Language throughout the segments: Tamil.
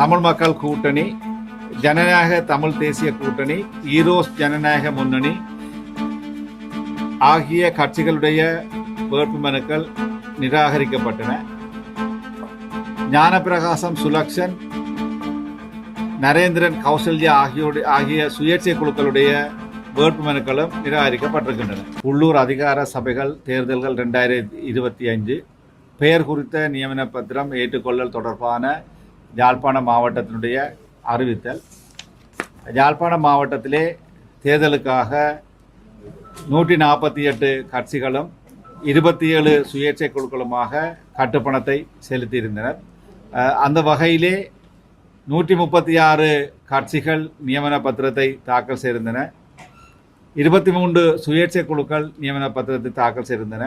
தமிழ் மக்கள் கூட்டணி ஜனநாயக தமிழ் தேசிய கூட்டணி ஈரோஸ் ஜனநாயக முன்னணி ஆகிய கட்சிகளுடைய வேட்புமனுக்கள் நிராகரிக்கப்பட்டன. ஞானபிரகாசம் சுலக்ஷன் நரேந்திரன் கௌசல்யா ஆகியோருடைய ஆகிய சுயேட்சை குழுக்களுடைய வேட்புமனுக்களும் நிராகரிக்கப்பட்டிருக்கின்றன. உள்ளூர் அதிகார சபைகள் தேர்தல்கள் ரெண்டாயிரத்தி இருபத்தி அஞ்சு பெயர் குறித்த நியமன பத்திரம் ஏற்றுக்கொள்ளல் தொடர்பான யாழ்ப்பாண மாவட்டத்தினுடைய அறிவித்தல். யாழ்ப்பாண மாவட்டத்திலே தேர்தலுக்காக நூற்றி நாற்பத்தி எட்டு கட்சிகளும் இருபத்தி ஏழு சுயேட்சை குழுக்களுமாக கட்டுப்பணத்தை செலுத்தியிருந்தனர். அந்த வகையிலே நூற்றி முப்பத்தி ஆறு கட்சிகள் நியமன பத்திரத்தை தாக்கல் செய்திருந்தன. இருபத்தி மூன்று சுயேட்சை குழுக்கள் நியமன பத்திரத்தை தாக்கல் செய்திருந்தன.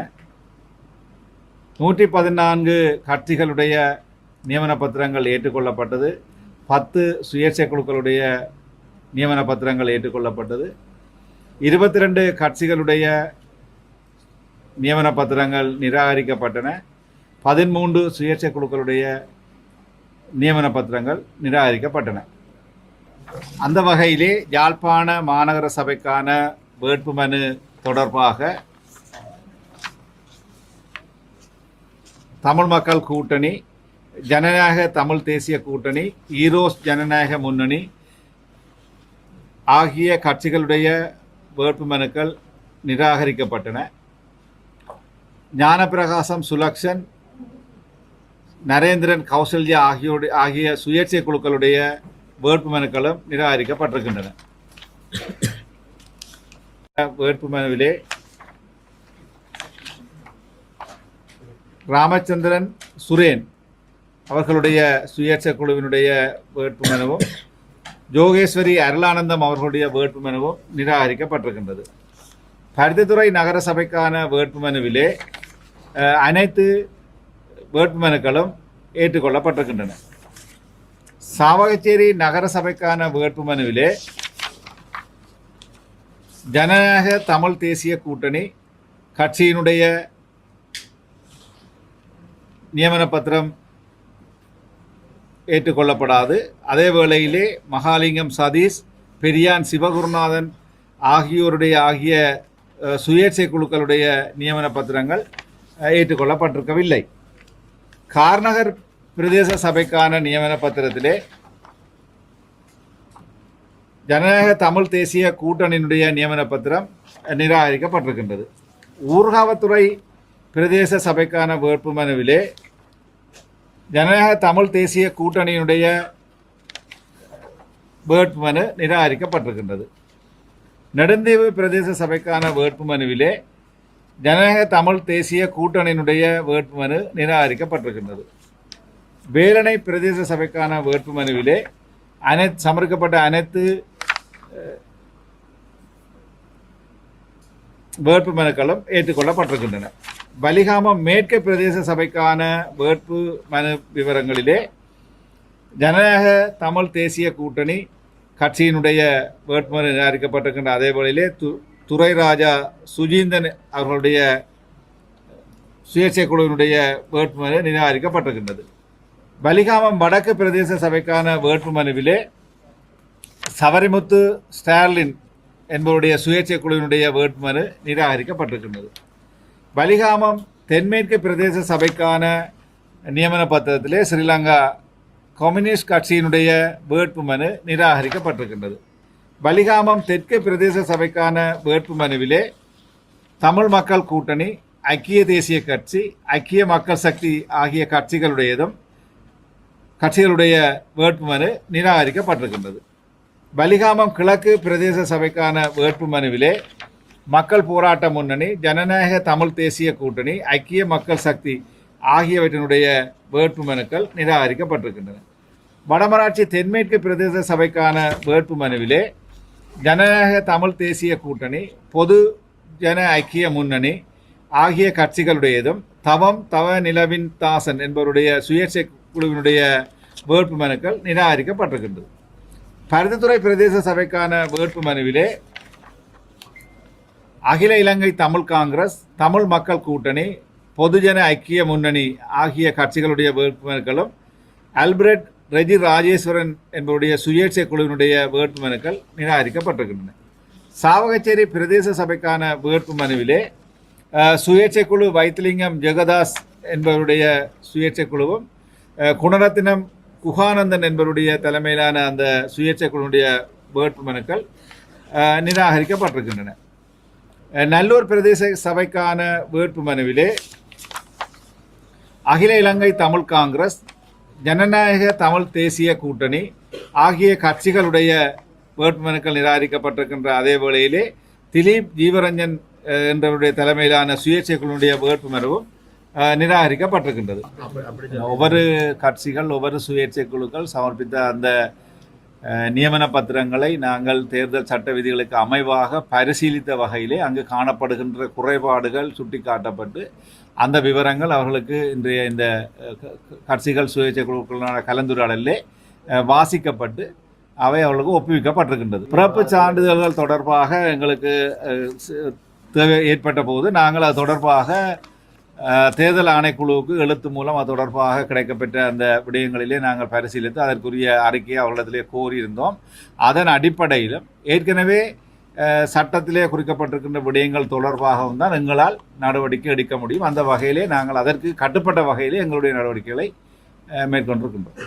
நூற்றி பதினான்கு கட்சிகளுடைய நியமன பத்திரங்கள் ஏற்றுக்கொள்ளப்பட்டது. பத்து சுயேட்சை குழுக்களுடைய நியமன பத்திரங்கள் ஏற்றுக்கொள்ளப்பட்டது. இருபத்தி ரெண்டு கட்சிகளுடைய நியமன பத்திரங்கள் நிராகரிக்கப்பட்டன. பதிமூன்று சுயேட்சை குழுக்களுடைய நியமன பத்திரங்கள் நிராகரிக்கப்பட்டன. அந்த வகையிலே யாழ்ப்பாண மாநகர சபைக்கான வேட்புமனு தொடர்பாக தமிழ் மக்கள் கூட்டணி ஜனநாயக தமிழ் தேசிய கூட்டணி ஈரோஸ் ஜனநாயக முன்னணி ஆகிய கட்சிகளுடைய வேட்புமனுக்கள் நிராகரிக்கப்பட்டன. ஞானபிரகாசம் சுலக்ஷன் நரேந்திரன் கௌசல்யா ஆகியோடு ஆகிய சுயேட்சை குழுக்களுடைய வேட்புமனுக்களும் நிராகரிக்கப்பட்டிருக்கின்றன. வேட்புமனுவிலே ராமச்சந்திரன் சுரேன் அவர்களுடைய சுயேட்சை குழுவினுடைய வேட்பு வேட்புமனுவும் ஜோகேஸ்வரி அருளானந்தம் அவர்களுடைய வேட்பு வேட்புமனுவும் நிராகரிக்கப்பட்டிருக்கின்றது. பருத்தித்துறை நகர சபைக்கான வேட்பு மனுவிலே அனைத்து வேட்பு மனுக்களும் ஏற்றுக்கொள்ளப்பட்டிருக்கின்றன. சாவகச்சேரி நகர சபைக்கான வேட்பு மனுவிலே ஜனநாயக தமிழ் தேசிய கூட்டணி கட்சியினுடைய நியமன பத்திரம் ஏற்றுக்கொள்ளப்படாது. அதே வேளையிலே மகாலிங்கம் சதீஷ் பெரியான் சிவகுருநாதன் ஆகியோருடைய ஆகிய சுயேட்சை குழுக்களுடைய நியமன பத்திரங்கள் ஏற்றுக்கொள்ளப்பட்டிருக்கவில்லை. கார்நகர் பிரதேச சபைக்கான நியமன பத்திரத்திலே ஜனநாயக தமிழ் தேசிய கூட்டணியினுடைய நியமன பத்திரம் நிராகரிக்கப்பட்டிருக்கின்றது. ஊர்காவத்துறை பிரதேச சபைக்கான வேட்புமனுவிலே ஜனநாயக தமிழ் தேசிய கூட்டணியினுடைய வேட்புமனு நிராகரிக்கப்பட்டிருக்கின்றது. நெடுந்தீவு பிரதேச சபைக்கான வேட்புமனுவிலே ஜனநாயக தமிழ் தேசிய கூட்டணியினுடைய வேட்புமனு நிராகரிக்கப்பட்டிருக்கின்றது. வேலணை பிரதேச சபைக்கான வேட்புமனுவிலே அனைத்து சமர்க்கப்பட்ட அனைத்து அஹ், வேட்புமனுக்களும் ஏற்றுக்கொள்ளப்பட்டிருக்கின்றன. பலிகாமம் மேற்கு பிரதேச சபைக்கான வேட்பு மனு விவரங்களிலே ஜனநாயக தமிழ் தேசிய கூட்டணி கட்சியினுடைய வேட்புமனு நிராகரிக்கப்பட்டிருக்கின்ற அதே வேளையிலே து துரைராஜா சுஜீந்தன் அவர்களுடைய சுயேட்சை குழுவினுடைய வேட்புமனு நிராகரிக்கப்பட்டிருக்கின்றது பலிகாமம் வடக்கு பிரதேச சபைக்கான வேட்புமனுவிலே சவரிமுத்து ஸ்டார்லின் என்பவருடைய சுயேட்சை குழுவினுடைய வேட்புமனு நிராகரிக்கப்பட்டிருக்கின்றது பலிகாமம் தென்மேற்கு பிரதேச சபைக்கான நியமன பத்திரத்திலே ஸ்ரீலங்கா கம்யூனிஸ்ட் கட்சியினுடைய வேட்புமனு நிராகரிக்கப்பட்டிருக்கின்றது. பலிகாமம் தெற்கு பிரதேச சபைக்கான வேட்பு மனுவிலே தமிழ் மக்கள் கூட்டணி ஐக்கிய தேசிய கட்சி ஐக்கிய மக்கள் சக்தி ஆகிய கட்சிகளுடையதும் கட்சிகளுடைய வேட்புமனு நிராகரிக்கப்பட்டிருக்கின்றது. பலிகாமம் கிழக்கு பிரதேச சபைக்கான வேட்புமனுவிலே மக்கள் போராட்ட முன்னணி ஜனநாயக தமிழ் தேசிய கூட்டணி ஐக்கிய மக்கள் சக்தி ஆகியவற்றினுடைய வேட்பு மனுக்கள் நிராகரிக்கப்பட்டிருக்கின்றன. வடமராட்சி தென்மேற்கு பிரதேச சபைக்கான வேட்பு மனுவிலே ஜனநாயக தமிழ் தேசிய கூட்டணி பொது ஜன ஐக்கிய முன்னணி ஆகிய கட்சிகளுடையதும் தவம் தவ நிலவின் தாசன் என்பவருடைய சுயேட்சை குழுவினுடைய வேட்பு மனுக்கள் நிராகரிக்கப்பட்டிருக்கின்றது. பருத்தித்துறை பிரதேச சபைக்கான வேட்பு மனுவிலே அகில இலங்கை தமிழ் காங்கிரஸ் தமிழ் மக்கள் கூட்டணி பொதுஜன ஐக்கிய முன்னணி ஆகிய கட்சிகளுடைய வேட்புமனுக்களும் அல்பிரட் ரெஜி ராஜேஸ்வரன் என்பவருடைய சுயேட்சை குழுவினுடைய வேட்புமனுக்கள் நிராகரிக்கப்பட்டிருக்கின்றன. சாவகச்சேரி பிரதேச சபைக்கான வேட்பு மனுவிலே சுயேட்சை குழு வைத்திலிங்கம் ஜெகதாஸ் என்பவருடைய சுயேட்சை குழுவும் குணரத்தினம் குகானந்தன் என்பவருடைய தலைமையிலான அந்த சுயேட்சை குழுவுடைய வேட்புமனுக்கள் நிராகரிக்கப்பட்டிருக்கின்றன. நல்லூர் பிரதேச சபைக்கான வேட்புமனுவிலே அகில இலங்கை தமிழ் காங்கிரஸ் ஜனநாயக தமிழ் தேசிய கூட்டணி ஆகிய கட்சிகளுடைய வேட்புமனுக்கள் நிராகரிக்கப்பட்டிருக்கின்ற அதே வேளையிலே திலீப் ஜீவரஞ்சன் அஹ், என்பவருடைய தலைமையிலான சுயேட்சை குழுவுடைய வேட்புமனுவும் நிராகரிக்கப்பட்டிருக்கின்றது ஒவ்வொரு கட்சிகள் ஒவ்வொரு சுயேட்சை குழுக்கள் சமர்ப்பித்த அந்த நியமன பத்திரங்களை நாங்கள் தேர்தல் சட்ட விதிகளுக்கு அமைவாக பரிசீலித்த வகையிலே அங்கு காணப்படுகின்ற குறைபாடுகள் சுட்டிக்காட்டப்பட்டு அந்த விவரங்கள் அவர்களுக்கு இன்றைய இந்த க- கட்சிகள் சுயேட்சை குழுக்களான கலந்துரையாடலே வாசிக்கப்பட்டு அவை அவர்களுக்கு ஒப்புவிக்கப்பட்டிருக்கின்றது. பிறப்பு சான்றிதழ்கள் தொடர்பாக எங்களுக்கு தேவை ஏற்பட்ட போது நாங்கள் அது தொடர்பாக தேர்தல் ஆணைக்குழுவுக்கு எழுத்து மூலம் அது தொடர்பாக கிடைக்கப்பெற்ற அந்த விடயங்களிலே நாங்கள் பரிசீலித்து அதற்குரிய அறிக்கையை அவர்களிடத்திலே கோரியிருந்தோம். அதன் அடிப்படையிலும் ஏற்கனவே சட்டத்திலே குறிக்கப்பட்டிருக்கின்ற விடயங்கள் தொடர்பாகவும் தான் எங்களால் நடவடிக்கை எடுக்க முடியும். அந்த வகையிலே நாங்கள் அதற்கு கட்டுப்பட்ட வகையிலே எங்களுடைய நடவடிக்கைகளை மேற்கொண்டிருக்கின்றோம்.